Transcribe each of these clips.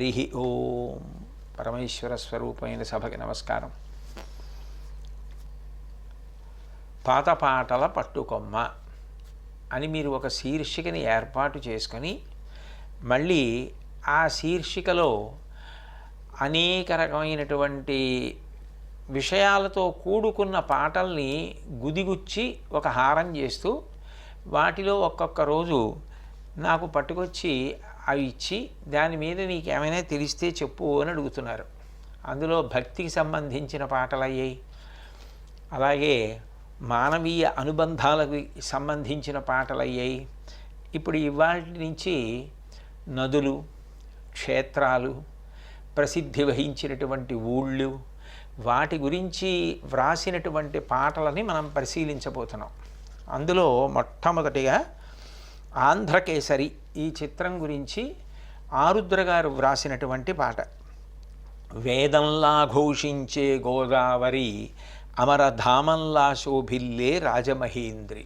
హరి ఓం పరమేశ్వర స్వరూపమైన సభకి నమస్కారం. పాత పాటల పట్టుకొమ్మ అని మీరు ఒక శీర్షికని ఏర్పాటు చేసుకొని మళ్ళీ ఆ శీర్షికలో అనేక రకమైనటువంటి విషయాలతో కూడుకున్న పాటల్ని గుదిగుచ్చి ఒక హారం చేస్తూ వాటిలో ఒక్కొక్క రోజు నాకు పట్టుకొచ్చి అవి ఇచ్చి దాని మీద నీకు ఏమైనా తెలిస్తే చెప్పు అని అడుగుతున్నారు. అందులో భక్తికి సంబంధించిన పాటలు అయ్యాయి. అలాగే మానవీయ అనుబంధాలకు సంబంధించిన పాటలు అయ్యాయి. ఇప్పుడు ఇవాటి నుంచి నదులు క్షేత్రాలు ప్రసిద్ధి వహించినటువంటి ఊళ్ళు వాటి గురించి వ్రాసినటువంటి పాటలని మనం పరిశీలించబోతున్నాం. అందులో మొట్టమొదటిగా ఆంధ్రకేసరి ఈ చిత్రం గురించి ఆరుద్ర గారు వ్రాసినటువంటి పాట. వేదంలా ఘోషించే గోదావరి అమరధామంలా శోభిల్లే రాజమహేంద్రి.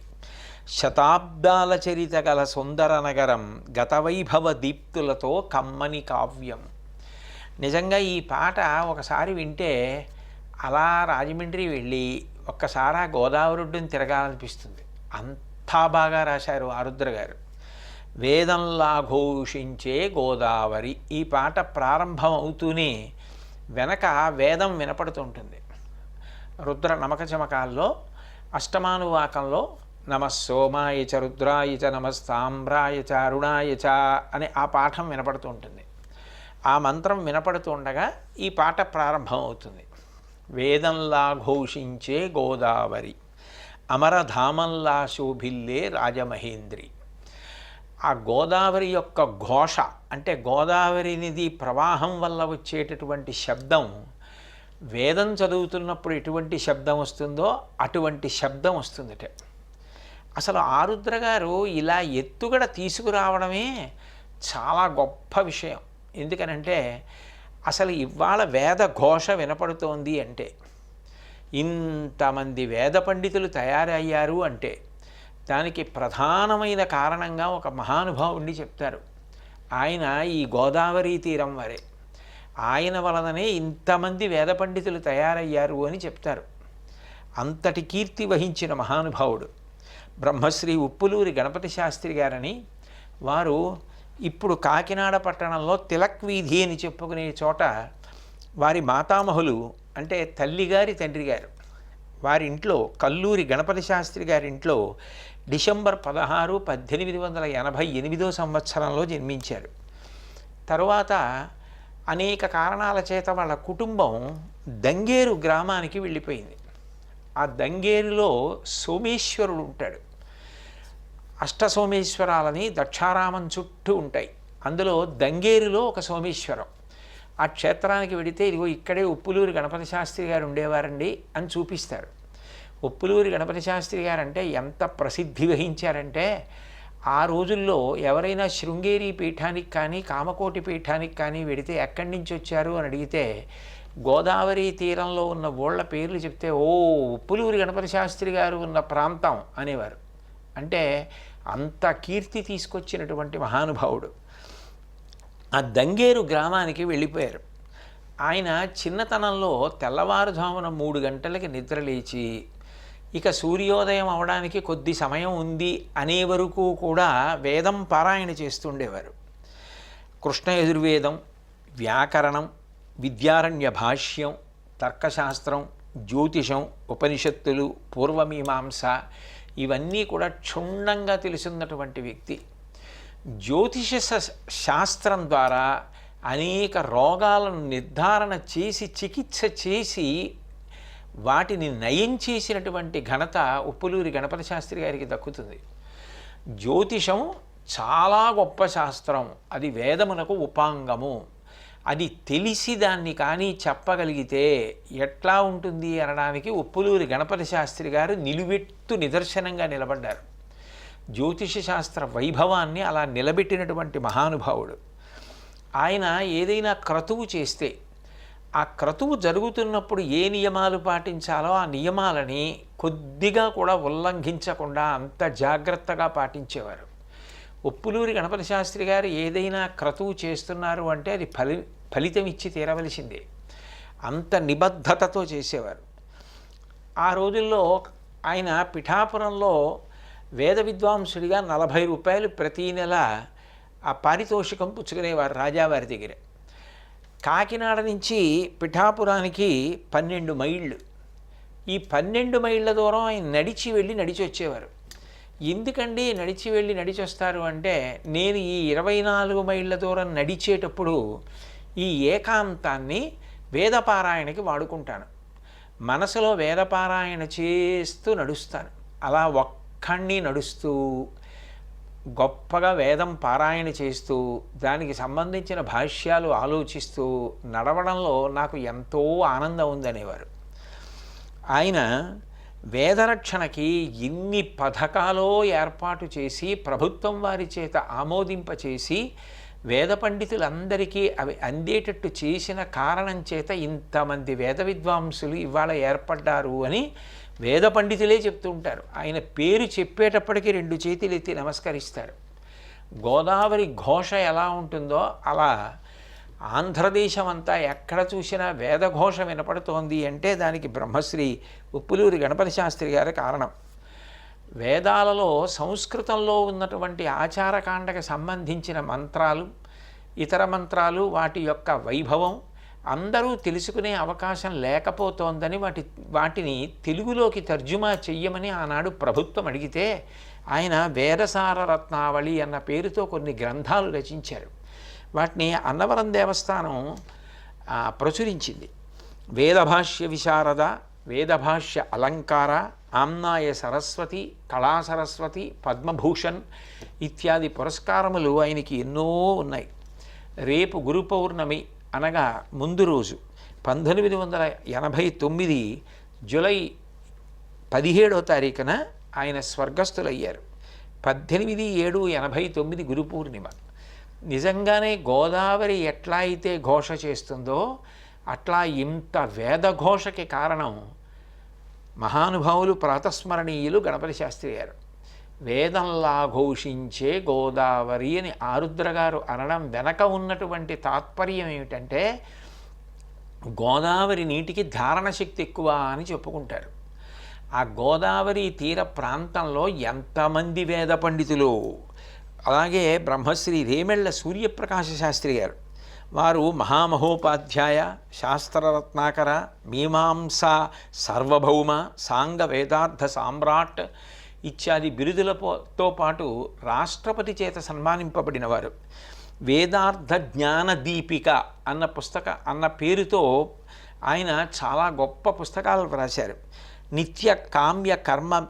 శతాబ్దాల చరిత గల సుందర నగరం గతవైభవ దీప్తులతో కమ్మని కావ్యం. నిజంగా ఈ పాట ఒకసారి వింటే అలా రాజమండ్రి వెళ్ళి ఒక్కసారి ఆ గోదావరిని తిరగాలనిపిస్తుంది. అంత బాగా రాశారు ఆరుద్ర గారు. వేదంలా ఘోషించే గోదావరి ఈ పాట ప్రారంభం అవుతూనే వెనక వేదం వినపడుతుంటుంది. రుద్ర నమక చమకాల్లో అష్టమానువాకంలో నమ సోమాయ చ రుద్రాయ చ నమస్తామ్రాయ చ అరుణాయ చ అనే ఆ పాఠం వినపడుతూ ఉంటుంది ఆ మంత్రం వినపడుతూ ఉండగా ఈ పాట ప్రారంభం అవుతుంది వేదంలా ఘోషించే గోదావరి అమరధామంలా శోభిల్లే రాజమహేంద్రి. ఆ గోదావరి యొక్క ఘోష అంటే గోదావరి నది ప్రవాహం వల్ల వచ్చేటటువంటి శబ్దం వేదం చదువుతున్నప్పుడు ఎటువంటి శబ్దం వస్తుందో అటువంటి శబ్దం వస్తుందట. అసలు ఆరుద్ర గారు ఇలా ఎత్తుగడ తీసుకురావడమే చాలా గొప్ప విషయం. ఎందుకనంటే అసలు ఇవాళ వేద ఘోష వినపడుతోంది అంటే ఇంతమంది వేద పండితులు తయారయ్యారు అంటే దానికి ప్రధానమైన కారణంగా ఒక మహానుభావుడిని చెప్తారు. ఆయన ఈ గోదావరి తీరం వరే. ఆయన వలననే ఇంతమంది వేద పండితులు తయారయ్యారు అని చెప్తారు. అంతటి కీర్తి వహించిన మహానుభావుడు బ్రహ్మశ్రీ ఉప్పులూరి గణపతి శాస్త్రి గారని వారు ఇప్పుడు కాకినాడ పట్టణంలో తిలక్ వీధి అని చెప్పుకునే చోట వారి మాతామహులు అంటే తల్లిగారి తండ్రి గారు. వారింట్లో కల్లూరి గణపతి శాస్త్రి గారి ఇంట్లో డిసెంబర్ పదహారు పద్దెనిమిది వందల ఎనభై ఎనిమిదో సంవత్సరంలో జన్మించారు. తరువాత అనేక కారణాల చేత వాళ్ళ కుటుంబం దంగేరు గ్రామానికి వెళ్ళిపోయింది. ఆ దంగేరులో సోమేశ్వరుడు ఉంటాడు. అష్టసోమేశ్వరాలని దక్షారామం చుట్టూ ఉంటాయి. అందులో దంగేరులో ఒక సోమేశ్వరం. ఆ క్షేత్రానికి వెడితే ఇదిగో ఇక్కడే ఉప్పులూరి గణపతి శాస్త్రి గారు ఉండేవారండి అని చూపిస్తారు. ఉప్పులూరి గణపతి శాస్త్రి గారు అంటే ఎంత ప్రసిద్ధి వహించారంటే ఆ రోజుల్లో ఎవరైనా శృంగేరి పీఠానికి కానీ కామకోటి పీఠానికి కానీ వెడితే ఎక్కడి నుంచి వచ్చారు అని అడిగితే గోదావరి తీరంలో ఉన్న ఊళ్ళ పేర్లు చెప్తే ఓ ఉప్పులూరి గణపతి శాస్త్రి గారు ఉన్న ప్రాంతం అనేవారు. అంటే అంత కీర్తి తీసుకొచ్చినటువంటి మహానుభావుడు. ఆ దంగేరు గ్రామానికి వెళ్ళిపోయారు. ఆయన చిన్నతనంలో తెల్లవారుజామున మూడు గంటలకి నిద్ర లేచి ఇక సూర్యోదయం అవడానికి కొద్ది సమయం ఉంది అనే వరకు కూడా వేదం పారాయణ చేస్తుండేవారు. కృష్ణ యజుర్వేదం వ్యాకరణం విద్యారణ్య భాష్యం తర్కశాస్త్రం జ్యోతిషం ఉపనిషత్తులు పూర్వమీమాంస ఇవన్నీ కూడా క్షుణ్ణంగా తెలిసినటువంటి వ్యక్తి. జ్యోతిష శ- శాస్త్రం ద్వారా అనేక రోగాలను నిర్ధారణ చేసి చికిత్స చేసి వాటిని నయం చేసినటువంటి ఘనత ఉప్పులూరి గణపతి శాస్త్రి గారికి దక్కుతుంది. జ్యోతిషం చాలా గొప్ప శాస్త్రం. అది వేదమునకు ఉపాంగము. అది తెలిసి దాన్ని కానీ చెప్పగలిగితే ఎట్లా ఉంటుంది అనడానికి ఉప్పులూరి గణపతి శాస్త్రి గారు నిలువెత్తు నిదర్శనంగా నిలబడ్డారు. జ్యోతిష శాస్త్ర వైభవాన్ని అలా నిలబెట్టినటువంటి మహానుభావుడు. ఆయన ఏదైనా క్రతువు చేస్తే ఆ క్రతువు జరుగుతున్నప్పుడు ఏ నియమాలు పాటించాలో ఆ నియమాలని కొద్దిగా కూడా ఉల్లంఘించకుండా అంత జాగ్రత్తగా పాటించేవారు. ఉప్పులూరి గణపతి శాస్త్రి గారు ఏదైనా క్రతువు చేస్తున్నారు అంటే అది ఫలి ఫలితం ఇచ్చి తీరవలసిందే. అంత నిబద్ధతతో చేసేవారు. ఆ రోజుల్లో ఆయన పిఠాపురంలో వేద విద్వాంసుడిగా నలభై రూపాయలు ప్రతీ నెల ఆ పారితోషికం పుచ్చుకునేవారు రాజావారి దగ్గర. కాకినాడ నుంచి పిఠాపురానికి పన్నెండు మైళ్ళు. ఈ పన్నెండు మైళ్ళ దూరం ఆయన నడిచి వెళ్ళి నడిచి వచ్చేవారు. ఎందుకండి నడిచి వెళ్ళి నడిచి వస్తారు అంటే నేను ఈ ఇరవై నాలుగు మైళ్ళ దూరం నడిచేటప్పుడు ఈ ఏకాంతాన్ని వేదపారాయణకి వాడుకుంటాను. మనసులో వేదపారాయణ చేస్తూ నడుస్తాను. అలా ఒక్కడిని నడుస్తూ గొప్పగా వేదం పారాయణ చేస్తూ దానికి సంబంధించిన భాష్యాలు ఆలోచిస్తూ నడవడంలో నాకు ఎంతో ఆనందం ఉందనేవారు. ఆయన వేదరక్షణకి ఎన్ని పథకాలో ఏర్పాటు చేసి ప్రభుత్వం వారి చేత ఆమోదింపచేసి వేద పండితులందరికీ అవి అందేటట్టు చేసిన కారణం చేత ఇంతమంది వేద విద్వాంసులు ఇవాళ ఏర్పడ్డారు అని వేద పండితులే చెప్తూ ఉంటారు. ఆయన పేరు చెప్పేటప్పటికీ రెండు చేతులు ఎత్తి నమస్కరిస్తారు. గోదావరి ఘోష ఎలా ఉంటుందో అలా ఆంధ్రదేశం అంతా ఎక్కడ చూసినా వేదఘోష వినపడుతోంది అంటే దానికి బ్రహ్మశ్రీ ఉప్పులూరి గణపతి శాస్త్రి గారి కారణం. వేదాలలో సంస్కృతంలో ఉన్నటువంటి ఆచారకాండకు సంబంధించిన మంత్రాలు ఇతర మంత్రాలు వాటి యొక్క వైభవం అందరూ తెలుసుకునే అవకాశం లేకపోతోందని వాటి వాటిని తెలుగులోకి తర్జుమా చెయ్యమని ఆనాడు ప్రభుత్వం అడిగితే ఆయన వేదసార రత్నావళి అన్న పేరుతో కొన్ని గ్రంథాలు రచించారు. వాటిని అన్నవరం దేవస్థానం ప్రచురించింది. వేదభాష్య విశారద వేదభాష్య అలంకార ఆమ్నాయ సరస్వతి కళా సరస్వతి పద్మభూషణ్ ఇత్యాది పురస్కారములు ఆయనకి ఎన్నో ఉన్నాయి. రేపు గురు పౌర్ణమి అనగా ముందు రోజు పంతొమ్మిది వందల ఎనభై తొమ్మిది జూలై పదిహేడో తారీఖున ఆయన స్వర్గస్థులయ్యారు. పద్దెనిమిది ఏడు ఎనభై తొమ్మిది గురు పూర్ణిమ. నిజంగానే గోదావరి ఎట్లా అయితే ఘోష చేస్తుందో అట్లా ఇంత వేదఘోషకి కారణం మహానుభావులు ప్రాతస్మరణీయులు గణపతి శాస్త్రి గారు. వేదంలా ఘోషించే గోదావరి అని ఆరుద్ర గారు అనడం వెనక ఉన్నటువంటి తాత్పర్యం ఏమిటంటే గోదావరి నీటికి ధారణ శక్తి ఎక్కువ అని చెప్పుకుంటారు. ఆ గోదావరి తీర ప్రాంతంలో ఎంతమంది వేద పండితులు? అలాగే బ్రహ్మశ్రీ రేమెళ్ళ సూర్యప్రకాశ శాస్త్రి గారు. వారు మహామహోపాధ్యాయ శాస్త్రరత్నాకర మీమాంస సార్వభౌమ సాంగ వేదార్థ సామ్రాట్ ఇత్యాది బిరుదులతో పాటు రాష్ట్రపతి చేత సన్మానింపబడినవారు. వేదార్థ జ్ఞాన దీపిక అన్న పుస్తక అన్న పేరుతో ఆయన చాలా గొప్ప పుస్తకాలు రాశారు నిత్య కామ్య కర్మ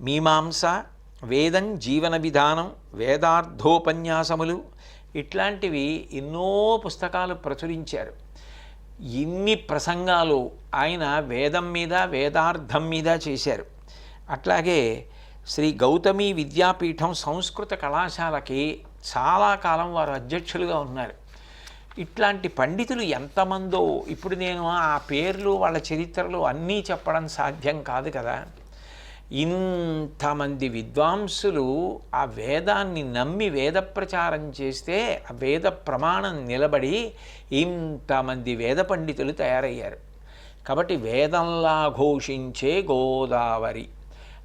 మీమాంస వేదం జీవన విధానం వేదార్థోపన్యాసములు ఇట్లాంటివి ఎన్నో పుస్తకాలు ప్రచురించారు. ఇన్ని ప్రసంగాలు ఆయన వేదం మీద వేదార్థం మీద చేశారు. అట్లాగే శ్రీ గౌతమి విద్యాపీఠం సంస్కృత కళాశాలకి చాలా కాలం వారు అధ్యక్షులుగా ఉన్నారు. ఇట్లాంటి పండితులు ఎంతమందో ఇప్పుడు నేను ఆ పేర్లు వాళ్ళ చరిత్రలు అన్నీ చెప్పడం సాధ్యం కాదు కదా. ఇంతమంది విద్వాంసులు ఆ వేదాన్ని నమ్మి వేద ప్రచారం చేస్తే ఆ వేద ప్రమాణం నిలబడి ఇంతమంది వేద పండితులు తయారయ్యారు. కాబట్టి వేదంలా ఘోషించే గోదావరి.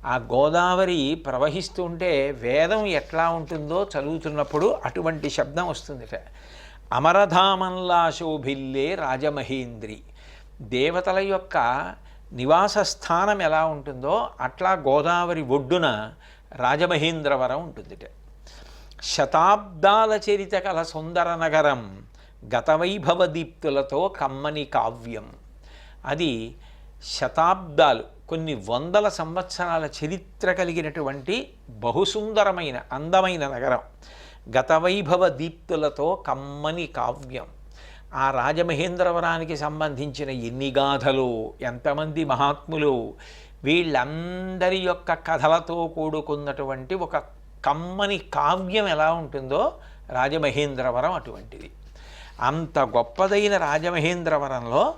ఆ గోదావరి ప్రవహిస్తుంటే వేదం ఎట్లా ఉంటుందో చదువుతున్నప్పుడు అటువంటి శబ్దం వస్తుందిట అమరధామంలా శోభిల్లే రాజమహేంద్రి. దేవతల యొక్క నివాస స్థానం ఎలా ఉంటుందో అట్లా గోదావరి ఒడ్డున రాజమహేంద్రవరం ఉంటుందిట. శతాబ్దాల చరిత కల సుందర నగరం గతవైభవ దీప్తులతో కమ్మని కావ్యం. అది శతాబ్దాలు కొన్ని వందల సంవత్సరాల చరిత్ర కలిగినటువంటి బహుసుందరమైన అందమైన నగరం. గతవైభవ దీప్తులతో కమ్మని కావ్యం. ఆ రాజమహేంద్రవరానికి సంబంధించిన ఎన్ని గాథలు ఎంతమంది మహాత్ములు వీళ్ళందరి యొక్క కథలతో కూడుకున్నటువంటి ఒక కమ్మని కావ్యం ఎలా ఉంటుందో రాజమహేంద్రవరం అటువంటిది. అంత గొప్పదైన రాజమహేంద్రవరంలో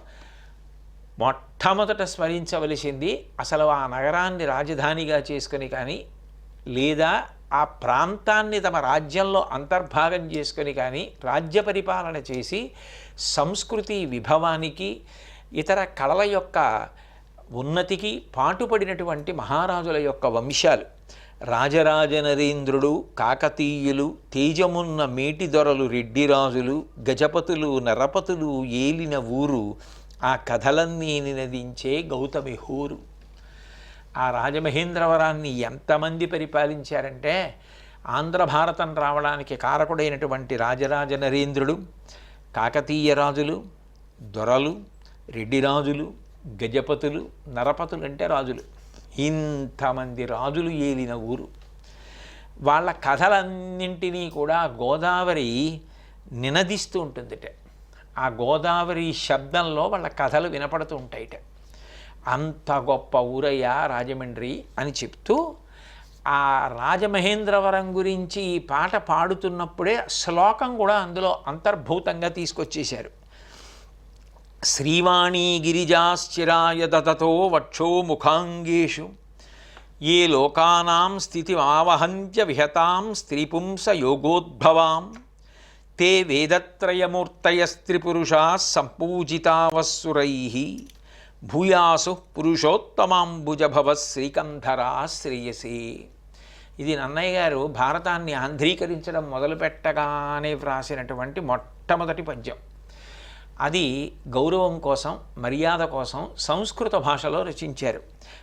మొట్టమొదట స్మరించవలసింది అసలు ఆ నగరాన్ని రాజధానిగా చేసుకుని కానీ లేదా ఆ ప్రాంతాన్ని తమ రాజ్యంలో అంతర్భాగం చేసుకొని కానీ రాజ్య పరిపాలన చేసి సంస్కృతి విభవానికి ఇతర కళల యొక్క ఉన్నతికి పాటుపడినటువంటి మహారాజుల యొక్క వంశాలు. రాజరాజ నరేంద్రుడు కాకతీయులు తేజమున్న మేటిదొరలు రెడ్డిరాజులు గజపతులు నరపతులు ఏలిన ఊరు ఆ కథలన్నీ నినదించే గౌతమి హూరు ఆ రాజమహేంద్రవరాన్ని ఎంతమంది పరిపాలించారంటే ఆంధ్ర భారతం రావడానికి కారకుడైనటువంటి రాజరాజ నరేంద్రుడు కాకతీయ రాజులు దొరలు రెడ్డి రాజులు గజపతులు నరపతులు అంటే రాజులు. ఇంతమంది రాజులు ఏలిన ఊరు. వాళ్ళ కథలన్నింటినీ కూడా గోదావరి నినదిస్తూ ఉంటుందిట. ఆ గోదావరి శబ్దంలో వాళ్ళ కథలు వినపడుతూ ఉంటాయిట. అంత గొప్ప ఊరయ్య రాజమండ్రి అని చెప్తూ ఆ రాజమహేంద్రవరం గురించి ఈ పాట పాడుతున్నప్పుడే శ్లోకం కూడా అందులో అంతర్భూతంగా తీసుకొచ్చేశారు. శ్రీవాణి గిరిజాశ్చిరాయ దతతో వక్షో ముఖాంగేషు. ఏ లోకానాం స్థితిమావహంత్య విహతాం స్త్రీపుంస యోగోద్భవాం. తే వేదత్రయమూర్తయస్త్రిపురుషా సంపూజితావస్సురై భూయాసు పురుషోత్తమాంబుజభవ శ్రీకంధరా శ్రేయసే ఇది నన్నయ్య గారు భారతాన్ని ఆంధ్రీకరించడం మొదలుపెట్టగానే వ్రాసినటువంటి మొట్టమొదటి పద్యం. అది గౌరవం కోసం మర్యాద కోసం సంస్కృత భాషలో రచించారు.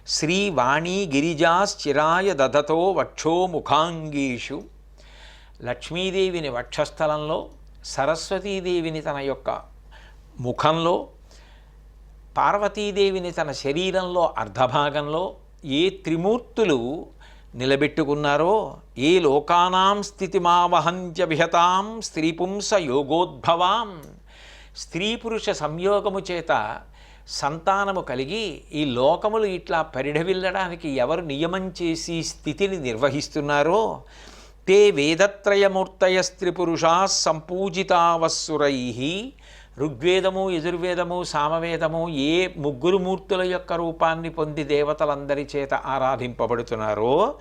శ్రీవాణీ గిరిజాశ్చిరాయ దధతో వక్షో ముఖాంగీషు లక్ష్మీదేవిని వక్షస్థలంలో సరస్వతీదేవిని తన యొక్క ముఖంలో పార్వతీదేవిని తన శరీరంలో అర్ధభాగంలో ఏ త్రిమూర్తులు నిలబెట్టుకున్నారో ఏ లోకానాం స్థితిమావహంత్య విహతాం స్త్రీపుంస యోగోద్భవాం. స్త్రీ పురుష సంయోగము చేత సంతానము కలిగి ఈ లోకములు ఇట్లా పరిఢవిల్లడానికి ఎవరు నియమం చేసి స్థితిని నిర్వహిస్తున్నారో తే వేదత్రయమూర్తయస్త్రిపురుషా సంపూజితావస్సురై ఋగ్వేదము యజుర్వేదము సామవేదము ఏ ముగ్గురు మూర్తుల యొక్క రూపాన్ని పొంది దేవతలందరి చేత ఆరాధింపబడుతున్నారో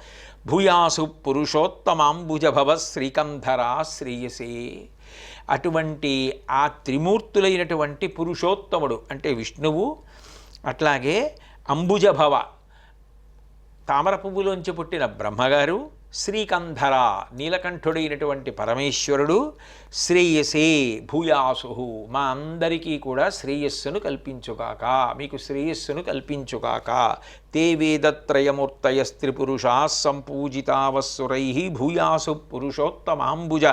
భూయాసు పురుషోత్తమాంబుజభవ శ్రీకంధరా శ్రేయసే. అటువంటి ఆ త్రిమూర్తులైనటువంటి పురుషోత్తముడు అంటే విష్ణువు అట్లాగే అంబుజభవ తామర పువ్వులోంచి పుట్టిన బ్రహ్మగారు శ్రీకంధర నీలకంఠుడైనటువంటి పరమేశ్వరుడు శ్రేయసే భూయాసు మా అందరికీ కూడా శ్రేయస్సును కల్పించుగాక. మీకు శ్రేయస్సును కల్పించుగాక. తే వేదత్రయమూర్తయ స్త్రీపురుషా సంపూజితావస్సురై భూయాసు పురుషోత్తమాంబుజ.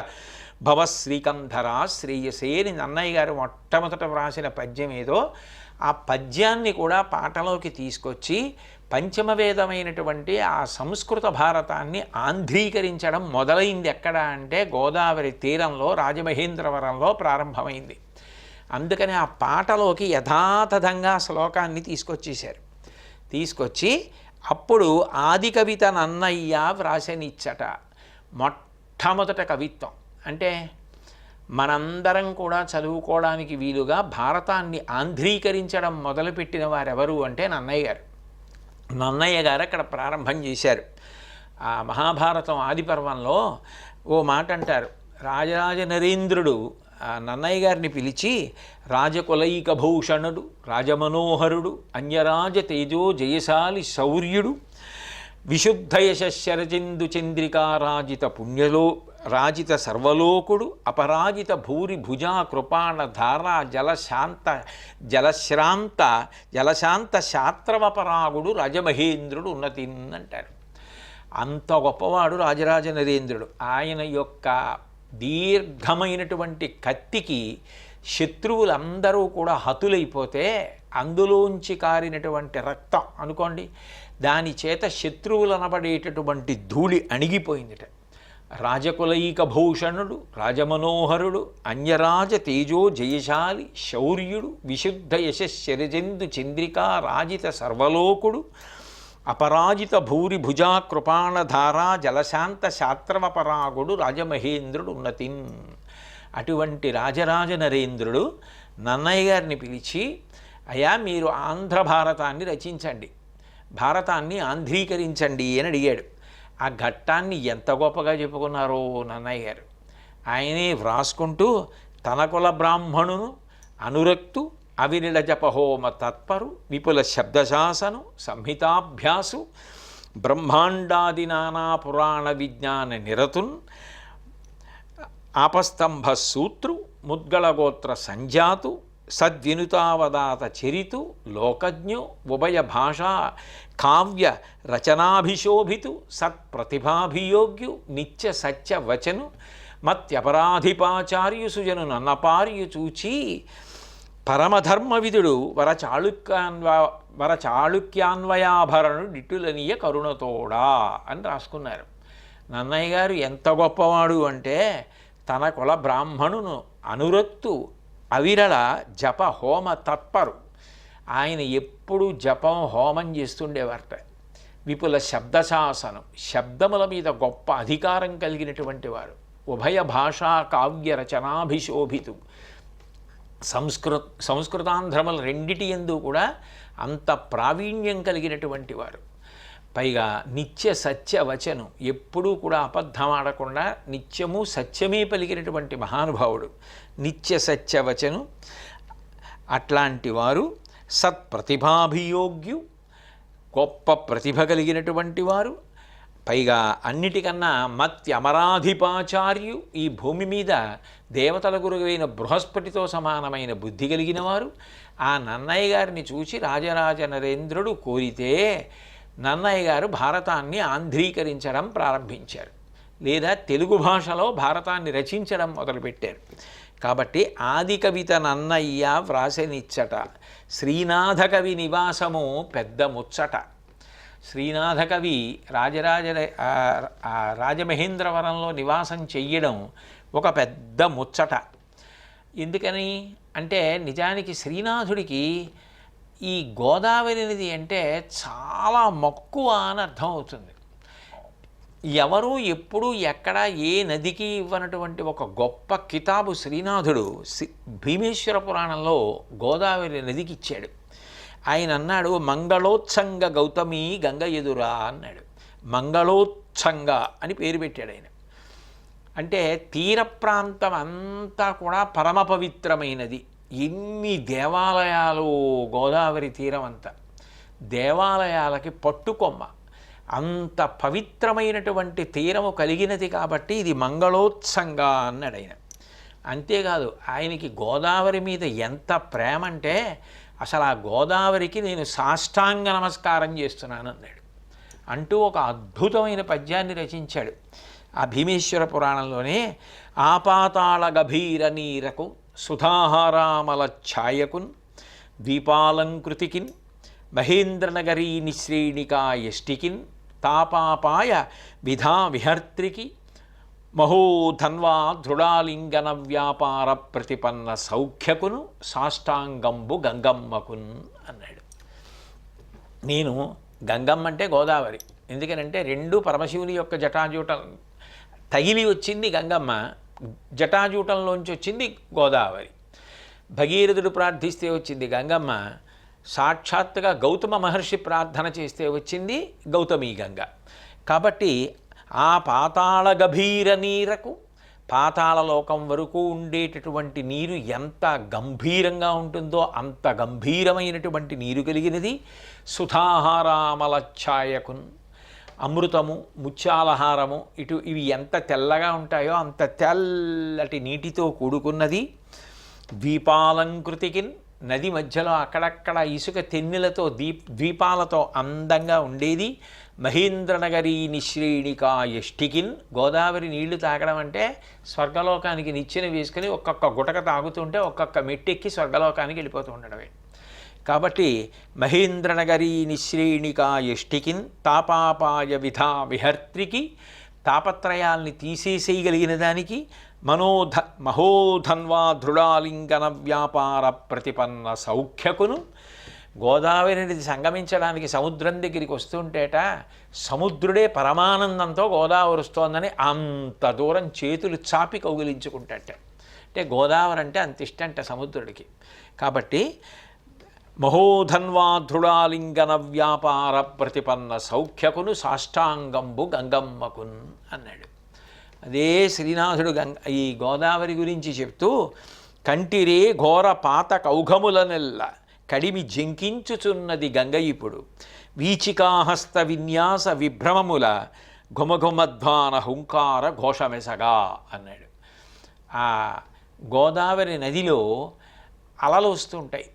భవ శ్రీకంధరా శ్రేయసే అని అన్నయ్య గారు మొట్టమొదట వ్రాసిన పద్యం ఏదో ఆ పద్యాన్ని కూడా పాటలోకి తీసుకొచ్చి పంచమవేదమైనటువంటి ఆ సంస్కృత భారతాన్ని ఆంధ్రీకరించడం మొదలైంది ఎక్కడ అంటే గోదావరి తీరంలో రాజమహేంద్రవరంలో ప్రారంభమైంది. అందుకని ఆ పాటలోకి యథాతథంగా శ్లోకాన్ని తీసుకొచ్చేశారు. తీసుకొచ్చి అప్పుడు ఆది కవిత నన్నయ్య వ్రాసనిచ్చట మొట్టమొదట కవిత్వం. అంటే మనందరం కూడా చదువుకోవడానికి వీలుగా భారతాన్ని ఆంధ్రీకరించడం మొదలుపెట్టిన వారెవరు అంటే నన్నయ్య గారు. నన్నయ్య గారు అక్కడ ప్రారంభం చేశారు. ఆ మహాభారతం ఆది పర్వంలో ఓ మాట అంటారు రాజరాజ నరేంద్రుడు ఆ నన్నయ్య గారిని పిలిచి రాజకులైక భూషణుడు రాజమనోహరుడు అన్యరాజ తేజో జయశాలి శౌర్యుడు విశుద్ధ యశరచిందు చంద్రికారాజిత పుణ్యలో రాజిత సర్వలోకుడు అపరాజిత భూరి భుజా కృపాణ ధార జలశాంత జలశ్రాంత జలశాంత శాస్త్రవపరాగుడు రాజమహేంద్రుడు ఉన్నతిన్ అంటారు అంత గొప్పవాడు రాజరాజ నరేంద్రుడు. ఆయన యొక్క దీర్ఘమైనటువంటి కత్తికి శత్రువులందరూ కూడా హతులైపోతే అందులోంచి కారినటువంటి రక్తం అనుకోండి దాని చేత శత్రువులు అనబడేటటువంటి ధూళి అణిగిపోయిందిట. రాజకులైక భూషణుడు రాజమనోహరుడు అన్యరాజ తేజో జయశాలి శౌర్యుడు విశుద్ధ యశశరజందు చంద్రికా రాజిత సర్వలోకుడు అపరాజిత భూరి భుజా కృపాణధారా జలశాంత శాస్త్రవపరాగుడు రాజమహేంద్రుడు ఉన్నతిన్. అటువంటి రాజరాజ నరేంద్రుడు నన్నయ్య గారిని పిలిచి అయ్యా మీరు ఆంధ్ర భారతాన్ని రచించండి. భారతాన్ని ఆంధ్రీకరించండి అని అడిగాడు. ఆ ఘట్టాన్ని ఎంత గొప్పగా చెప్పుకున్నారో నన్నయ్య గారు. ఆయనే వ్రాసుకుంటూ తన కుల బ్రాహ్మణును అనురక్తు అవినిల జపహోమ తత్పరు విపుల శబ్దశాసను సంహితాభ్యాసు బ్రహ్మాండాది నానా పురాణ విజ్ఞాన నిరతున్ ఆపస్తంభ సూత్రు ముద్గళగోత్ర సంజాతు సద్వినుతావదాత చరితు లోకజ్ఞు ఉభయ భాషా కావ్య రచనాభిశోభితు సత్ప్రతిభాభియోగ్యు నిత్య సత్య వచను మత్యపరాధిపాచార్యు సుజను నన్నపార్యు చూచి పరమధర్మవిదుడు వర వరచాళుక్యాన్వయాభరణుడు డిట్టులనీయ కరుణతోడా అని రాసుకున్నారు. నన్నయ్య గారు ఎంత గొప్పవాడు అంటే తన కుల బ్రాహ్మణును అనురక్తు అవిరళ జప హోమ తత్పరు. ఆయన ఎప్పుడు జపం హోమం చేస్తుండేవారట. విపుల శబ్దశాసనం శబ్దముల మీద గొప్ప అధికారం కలిగినటువంటి వారు. ఉభయ భాషా కావ్య రచనాభిశోభితు. సంస్కృత సంస్కృతాంధ్రముల రెండిటి ఎందు కూడా అంత ప్రావీణ్యం కలిగినటువంటి వారు. పైగా నిత్య సత్య వచనం ఎప్పుడూ కూడా అబద్ధం ఆడకుండా నిత్యము సత్యమే పలికినటువంటి మహానుభావుడు. నిత్య సత్య వచనం అట్లాంటి వారు సత్ప్రతిభాభియోగ్యు గొప్ప ప్రతిభ కలిగినటువంటి వారు పైగా అన్నిటికన్నా మత్య అమరాధిపాచార్యు ఈ భూమి మీద దేవతల గురువైన బృహస్పతితో సమానమైన బుద్ధి కలిగిన వారు. ఆ నన్నయ్య గారిని చూసి రాజరాజ నరేంద్రుడు కోరితే నన్నయ్య గారు భారతాన్ని ఆంధ్రీకరించడం ప్రారంభించారు. లేదా తెలుగు భాషలో భారతాన్ని రచించడం మొదలుపెట్టారు. కాబట్టి ఆది కవిత నన్నయ్య వ్రాసెనిచ్చట. శ్రీనాథ కవి నివాసము పెద్ద ముచ్చట. శ్రీనాథ కవి రాజరాజ రాజమహేంద్రవరంలో నివాసం చెయ్యడం ఒక పెద్ద ముచ్చట. ఎందుకని? అంటే నిజానికి శ్రీనాథుడికి ఈ గోదావరి నది అంటే చాలా మక్కువ అని అర్థం అవుతుంది. ఎవరు ఎప్పుడు ఎక్కడ ఏ నదికి ఇవ్వనటువంటి ఒక గొప్ప కితాబు శ్రీనాథుడు శ్రీ- భీమేశ్వర పురాణంలో గోదావరి నదికి ఇచ్చాడు. ఆయన అన్నాడు మంగళోత్సంగ గౌతమి గంగ ఎదురా అన్నాడు. మంగళోత్సంగ అని పేరు పెట్టాడు ఆయన. అంటే తీర ప్రాంతం అంతా కూడా పరమ పవిత్రమైనది ఎన్ని దేవాలయాలు గోదావరి తీరం అంతా. దేవాలయాలకి పట్టుకొమ్మ. అంత పవిత్రమైనటువంటి తీరము కలిగినది కాబట్టి ఇది మంగళోత్సంగా అన్నాడు ఆయన అంతేకాదు ఆయనకి గోదావరి మీద ఎంత ప్రేమ అంటే అసలు ఆ గోదావరికి నేను సాష్టాంగ నమస్కారం చేస్తున్నాను అన్నాడు అంటూ ఒక అద్భుతమైన పద్యాన్ని రచించాడు. ఆ భీమేశ్వర పురాణంలోనే ఆపాతాళ గభీర నీరకు సుధాహారామల ఛాయకున్ ద్వీపాలంకృతికిన్ మహేంద్రనగరీ నిశ్రేణికా యష్టికిన్ తాపాపాయ విధా విహర్త్రికి మహోధన్వా దృఢాలింగన వ్యాపార ప్రతిపన్న సౌఖ్యకును సాష్టాంగంబు గంగమ్మకున్ అన్నాడు. నేను గంగమ్మ అంటే గోదావరి. ఎందుకనంటే రెండు పరమశివుని యొక్క జటాజూట తగిలి వచ్చింది గంగమ్మ. జటాజూటంలోంచి వచ్చింది గోదావరి. భగీరథుడు ప్రార్థిస్తే వచ్చింది గంగమ్మ సాక్షాత్తుగా గౌతమ మహర్షి ప్రార్థన చేస్తే వచ్చింది గౌతమి గంగ. కాబట్టి ఆ పాతాళ గభీర నీరకు పాతాళలోకం వరకు ఉండేటటువంటి నీరు ఎంత గంభీరంగా ఉంటుందో అంత గంభీరమైనటువంటి నీరు కలిగినది సుధాహారామల ఛాయకున్ అమృతము ముత్యాలహారము ఇటు ఇవి ఎంత తెల్లగా ఉంటాయో అంత తెల్లటి నీటితో కూడుకున్నది. ద్వీపాలంకృతికిన్ నది మధ్యలో అక్కడక్కడ ఇసుక తెన్నెలతో దీప్ ద్వీపాలతో అందంగా ఉండేది. మహేంద్రనగరీ నిశ్రేణికా యష్టికిన్ గోదావరి నీళ్ళు తాగడం అంటే స్వర్గలోకానికి నిచ్చెన వేసుకుని ఒక్కొక్క గుటక తాగుతుంటే ఒక్కొక్క మెట్టెక్కి స్వర్గలోకానికి వెళ్ళిపోతూ ఉండడమే. కాబట్టి మహేంద్రనగరీ నిశ్రేణికా యష్టికిన్ తాపాపాయ విధా విహర్త్రికి తాపత్రయాల్ని తీసేసేయగలిగిన దానికి మనోధ మహోధన్వా దృఢాలింగన వ్యాపార ప్రతిపన్న సౌఖ్యకును గోదావరి నది సంగమించడానికి సముద్రం దగ్గరికి వస్తుంటేట సముద్రుడే పరమానందంతో గోదావరి వస్తోందని అంత దూరం చేతులు చాపి కౌగిలించుకుంటాట అంటే గోదావరి అంటే అంత ఇష్టంట సముద్రుడికి. కాబట్టి మహోధన్వాధృడాలింగన వ్యాపార ప్రతిపన్న సౌఖ్యకును సాష్టాంగంబు గంగమ్మకున్ అన్నాడు. అదే శ్రీనాథుడు గంగ ఈ గోదావరి గురించి చెప్తూ కంటిరే ఘోర పాత కౌఘములనెల్ల కడిమి జంకించుచున్నది గంగ ఇప్పుడు వీచికాహస్త విన్యాస విభ్రమముల ఘుమఘుమధ్వాన హుంకార ఘోషమెసగా అన్నాడు. ఆ గోదావరి నదిలో అలలు వస్తుంటాయి.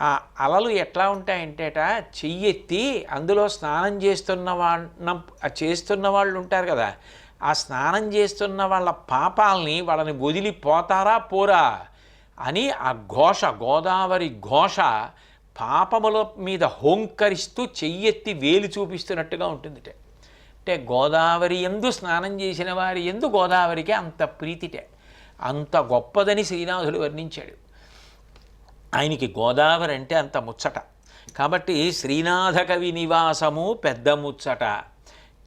ఆ అలలు ఎట్లా ఉంటాయంటేట చెయ్యెత్తి అందులో స్నానం చేస్తున్న వాళ్ళ చేస్తున్న వాళ్ళు ఉంటారు కదా ఆ స్నానం చేస్తున్న వాళ్ళ పాపాలని వాళ్ళని వదిలిపోతారా పోరా అని ఆ ఘోష గోదావరి ఘోష పాపముల మీద హోంకరిస్తూ చెయ్యెత్తి వేలు చూపిస్తున్నట్టుగా ఉంటుందిటే. అంటే గోదావరి ఎందు స్నానం చేసిన వారి ఎందు గోదావరికి అంత ప్రీతిటే. అంత గొప్పదని శ్రీనాథుడు వర్ణించాడు. ఆయనకి గోదావరి అంటే అంత ముచ్చట. కాబట్టి శ్రీనాథ కవి నివాసము పెద్ద ముచ్చట.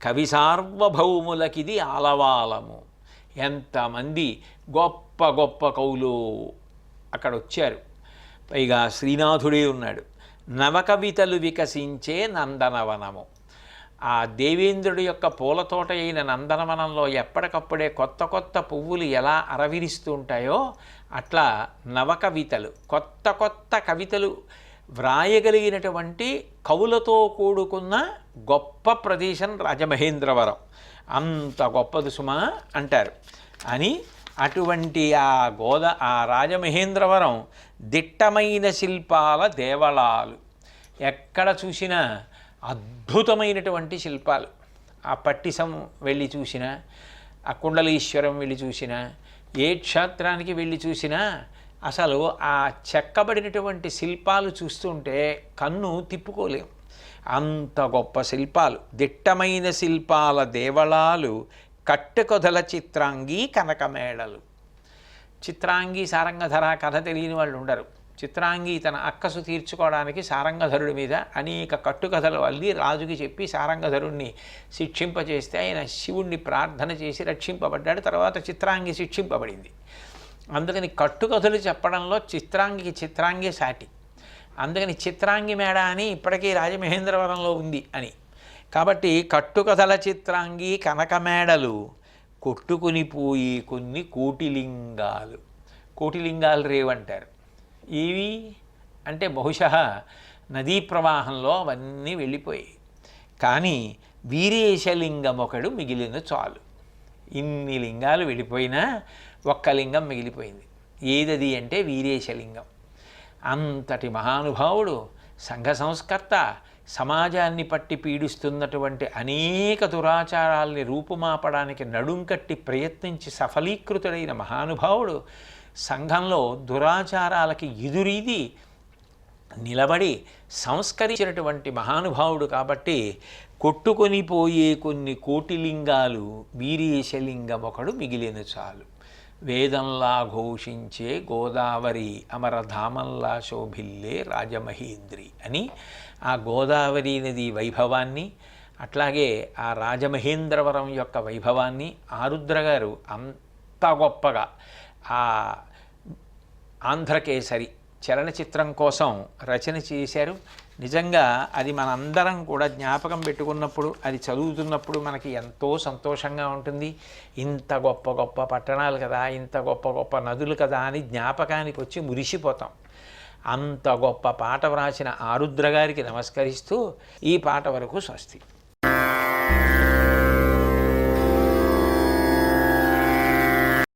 కవి సార్వభౌములకిది ఆలవాలము. ఎంతమంది గొప్ప గొప్ప కవులు అక్కడ వచ్చారు పైగా శ్రీనాథుడే ఉన్నాడు. నవకవితలు వికసించే నందనవనము. ఆ దేవేంద్రుడి యొక్క పూలతోట అయిన నందనవనంలో ఎప్పటికప్పుడే కొత్త కొత్త పువ్వులు ఎలా అరవిరిస్తూ ఉంటాయో అట్లా నవకవితలు కొత్త కొత్త కవితలు వ్రాయగలిగినటువంటి కవులతో కూడుకున్న గొప్ప ప్రదేశం రాజమహేంద్రవరం. అంత గొప్పది సుమా అంటారు. అని అటువంటి ఆ గోద ఆ రాజమహేంద్రవరం దిట్టమైన శిల్పాల దేవళాలు. ఎక్కడ చూసినా అద్భుతమైనటువంటి శిల్పాలు. ఆ పట్టిసం వెళ్ళి చూసినా ఆ కుండలీశ్వరం వెళ్ళి చూసినా ఏ క్షేత్రానికి వెళ్ళి చూసినా అసలు ఆ చెక్కబడినటువంటి శిల్పాలు చూస్తుంటే కన్ను తిప్పుకోలేం. అంత గొప్ప శిల్పాలు దిట్టమైన శిల్పాల దేవళాలు కట్టుకొదల చిత్రాంగి కనకమేళలు చిత్రాంగి సారంగధర కథ తెలియని వాళ్ళు ఉండరు. చిత్రాంగి తన అక్కసు తీర్చుకోవడానికి సారంగధరుడి మీద అనేక కట్టుకథలు అల్లి రాజుకి చెప్పి సారంగధరుణ్ణి శిక్షింపచేస్తే ఆయన శివుణ్ణి ప్రార్థన చేసి రక్షింపబడ్డాడు. తర్వాత చిత్రాంగి శిక్షింపబడింది. అందుకని కట్టుకథలు చెప్పడంలో చిత్రాంగికి చిత్రాంగి సాటి. అందుకని చిత్రాంగి మేడ అని ఇప్పటికీ రాజమహేంద్రవరంలో ఉంది అని. కాబట్టి కట్టుకథల చిత్రాంగి కనకమేడలు కొట్టుకుని పోయి కొన్ని కోటిలింగాలు. కోటిలింగాలు రేవంటారు. ఏవి అంటే బహుశ నదీ ప్రవాహంలో అవన్నీ వెళ్ళిపోయాయి. కానీ వీరేశలింగం ఒకడు మిగిలిన చాలు. ఇన్ని లింగాలు వెళ్ళిపోయినా ఒక్క లింగం మిగిలిపోయింది. ఏదది అంటే వీరేశలింగం. అంతటి మహానుభావుడు సంఘ సంస్కర్త సమాజాన్ని పట్టి పీడిస్తున్నటువంటి అనేక దురాచారాల్ని రూపుమాపడానికి నడుంకట్టి ప్రయత్నించి సఫలీకృతుడైన మహానుభావుడు సంఘంలో దురాచారాలకి ఎదురీది నిలబడి సంస్కరించినటువంటి మహానుభావుడు కాబట్టి కొట్టుకొని పోయే కొన్ని కోటిలింగాలు వీరేశలింగం ఒకడు మిగిలిన చాలు. వేదంలా ఘోషించే గోదావరి అమరధామంలా శోభిల్లే రాజమహేంద్రి అని ఆ గోదావరి నది వైభవాన్ని అట్లాగే ఆ రాజమహేంద్రవరం యొక్క వైభవాన్ని ఆరుద్ర గారు అంత గొప్పగా ఆ ఆంధ్రకేసరి చలనచిత్రం కోసం రచన చేశారు. నిజంగా అది మనందరం కూడా జ్ఞాపకం పెట్టుకున్నప్పుడు అది చదువుతున్నప్పుడు మనకి ఎంతో సంతోషంగా ఉంటుంది. ఇంత గొప్ప గొప్ప పట్టణాలు కదా ఇంత గొప్ప గొప్ప నదులు కదా అని జ్ఞాపకానికి వచ్చి మురిసిపోతాం. అంత గొప్ప పాట వ్రాసిన ఆరుద్ర గారికి నమస్కరిస్తూ ఈ పాట వరకు స్వస్తి.